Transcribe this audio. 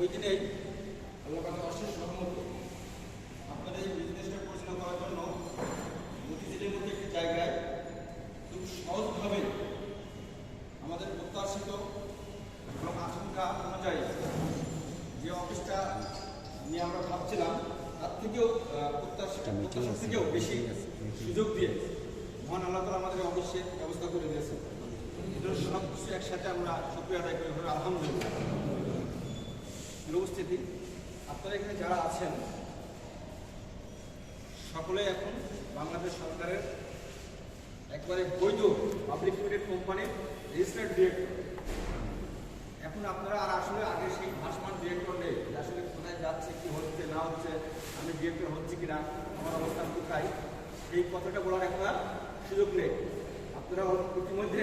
ওই দিনেই আল্লাহ পাকের অশেষ রহমত আপনাদের এই বিজনেসটা পরিচালনা করার জন্য মতিঝিলের মধ্যে একটি জায়গায় খুব সহজভাবে আমাদের প্রত্যাশিত এবং আশঙ্কা অনুযায়ী যে অফিসটা নিয়ে আমরা ভাবছিলাম তার থেকেও প্রত্যাশিত প্রত্যাশার থেকেও বেশি সুযোগ দিয়ে মহান আল্লাহ তালা আমাদের অফিসের ব্যবস্থা করে দিয়েছে সব কিছু একসাথে আমরা সক্রিয় আদায় করি। আলহামদুলিল্লাহ। উপস্থিতি আপনারা এখানে যারা আছেন, সকলে এখন বাংলাদেশ সরকারের একবারে বৈধ পাবলিক লিমিটেড কোম্পানির রেজিস্টার্ড ডিরেক্টর এখন আপনারা আর আসলে আগে সেই ভাসমান ডিরেক্টর নেই আসলে কোথায় যাচ্ছে, কি হচ্ছে, না হচ্ছে, আমি ডিরেক্টর হচ্ছে কি না আমার অবস্থান কোথায় এই কথাটা বলার একটা সুযোগ নেই। আপনারা ইতিমধ্যে